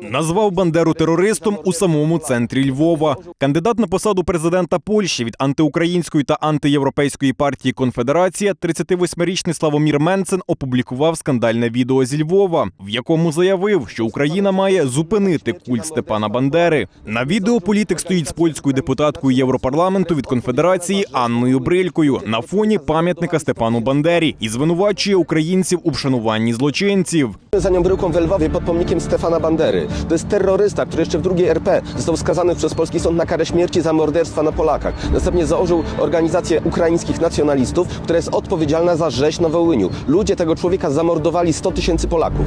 Назвав Бандеру терористом у самому центрі Львова. Кандидат на посаду президента Польщі від антиукраїнської та антиєвропейської партії Конфедерація, 38-річний Славомір Менцен, опублікував скандальне відео зі Львова, в якому заявив, що Україна має зупинити культ Степана Бандери. На відео політик стоїть з польською депутаткою Європарламенту від конфедерації Анною Брилькою на фоні пам'ятника Степану Бандері і звинувачує українців у вшануванні злочинців. Za nią bryłką w Lwowie pod pomnikiem Stefana Bandery. To jest terrorysta, który jeszcze w drugiej RP został skazany przez polski sąd na karę śmierci za morderstwa na Polakach. Następnie założył organizację ukraińskich nacjonalistów, która jest odpowiedzialna za rzeź na Wołyniu. Ludzie tego człowieka zamordowali 100 tysięcy Polaków.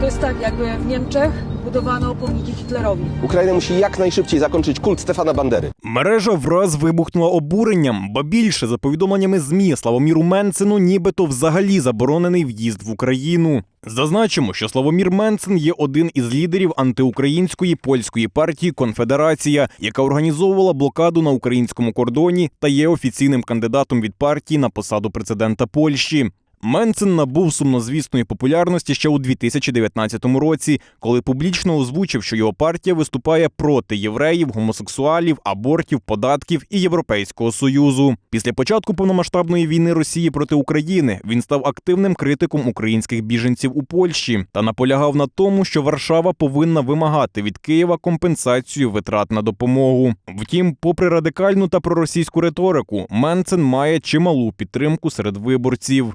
To jest tak, jakby w Niemczech budowano pomniki Hitlerowi. Ukraina musi jak najszybciej zakończyć kult Stefana Bandery. Мережа враз вибухнула обуренням, ба більше за повідомленнями змі Славоміру Менцену, нібито взагалі заборонений в'їзд в Україну. Зазначимо, що Славомір Менцен є один із лідерів антиукраїнської польської партії Конфедерація, яка організовувала блокаду на українському кордоні та є офіційним кандидатом від партії на посаду президента Польщі. Менцен набув сумнозвісної популярності ще у 2019 році, коли публічно озвучив, що його партія виступає проти євреїв, гомосексуалів, абортів, податків і Європейського союзу. Після початку повномасштабної війни Росії проти України він став активним критиком українських біженців у Польщі та наполягав на тому, що Варшава повинна вимагати від Києва компенсацію витрат на допомогу. Втім, попри радикальну та проросійську риторику, Менцен має чималу підтримку серед виборців.